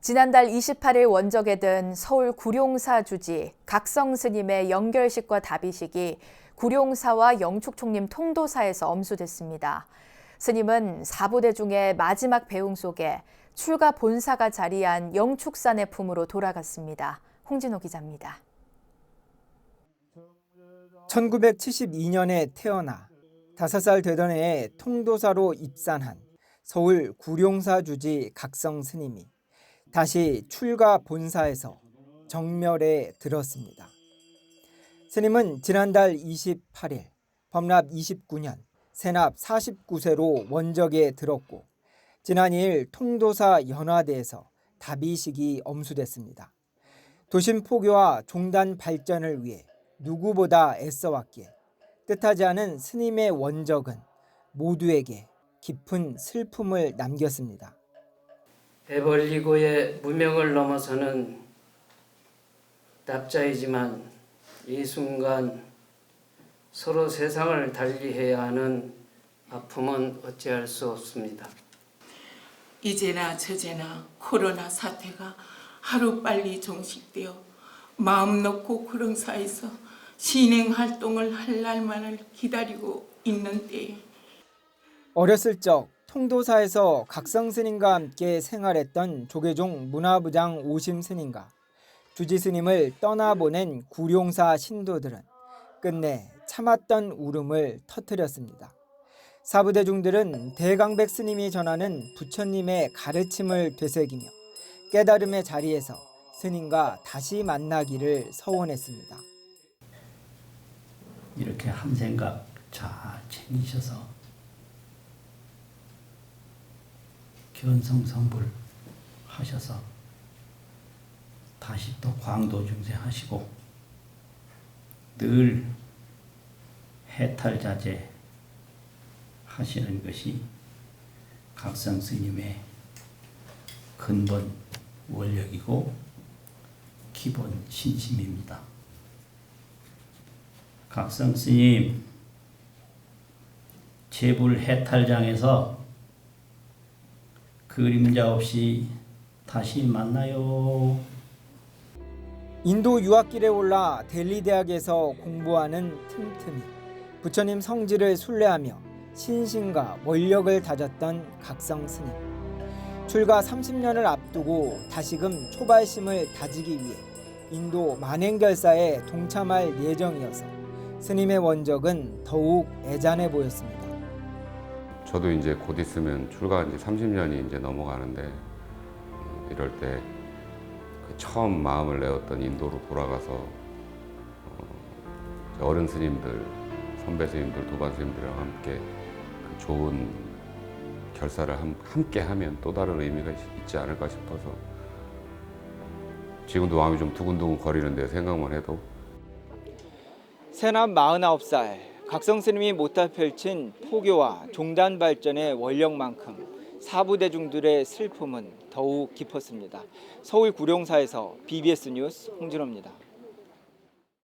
지난달 28일 원적에 든 서울 구룡사 주지 각성 스님의 영결식과 답의식이 구룡사와 영축총림 통도사에서 엄수됐습니다. 스님은 사부대 중의 마지막 배웅 속에 출가 본사가 자리한 영축산의 품으로 돌아갔습니다. 홍진호 기자입니다. 1972년에 태어나 5살 되던 해에 통도사로 입산한 서울 구룡사 주지 각성 스님이 다시 출가 본사에서 정멸에 들었습니다. 스님은 지난달 28일 범납 29년 세납 49세로 원적에 들었고 지난 2일 통도사 연화대에서 답의식이 엄수됐습니다. 도심 포교와 종단 발전을 위해 누구보다 애써왔기에 뜻하지 않은 스님의 원적은 모두에게 깊은 슬픔을 남겼습니다. 애벌리고의 무명을 넘어서는 납자이지만 이 순간 서로 세상을 달리해야 하는 아픔은 어찌할 수 없습니다. 이제나 저제나 코로나 사태가 하루빨리 종식되어 마음 놓고 구릉사에서 신행 활동을 할 날만을 기다리고 있는 때에 어렸을 적 통도사에서 각성 스님과 함께 생활했던 조계종 문화부장 오심 스님과 주지 스님을 떠나보낸 구룡사 신도들은 끝내 참았던 울음을 터뜨렸습니다. 사부대중들은 대강백 스님이 전하는 부처님의 가르침을 되새기며 깨달음의 자리에서 스님과 다시 만나기를 서원했습니다. 이렇게 한 생각 잘 챙기셔서 견성성불 하셔서 다시 또 광도 중세 하시고 늘 해탈자제 하시는 것이 각성 스님의 근본 원력이고 기본 신심입니다. 각성 스님 제불 해탈장에서 그림자 없이 다시 만나요. 인도 유학길에 올라 델리 대학에서 공부하는 틈틈이 부처님 성지를 순례하며 신심과 원력을 다졌던 각성 스님. 출가 30년을 앞두고 다시금 초발심을 다지기 위해 인도 만행결사에 동참할 예정이어서 스님의 원적은 더욱 애잔해 보였습니다. 저도 이제 곧 있으면 출가한 지 30년이 이제 넘어가는데 음, 이럴 때그 처음 마음을 내었던 인도로 돌아가서 어, 제 어른 스님들, 선배 스님들, 도반 스님들이랑 함께 그 좋은 결사를 함, 함께 하면 또 다른 의미가 있- 있지 않을까 싶어서 지금도 마음이 좀 두근두근 거리는데 생각만 해도. 새납 49살 각성 스님이 못다 펼친 포교와 종단 발전의 원력만큼 사부대중들의 슬픔은 더욱 깊었습니다. 서울 구룡사에서 BBS 뉴스 홍진호입니다.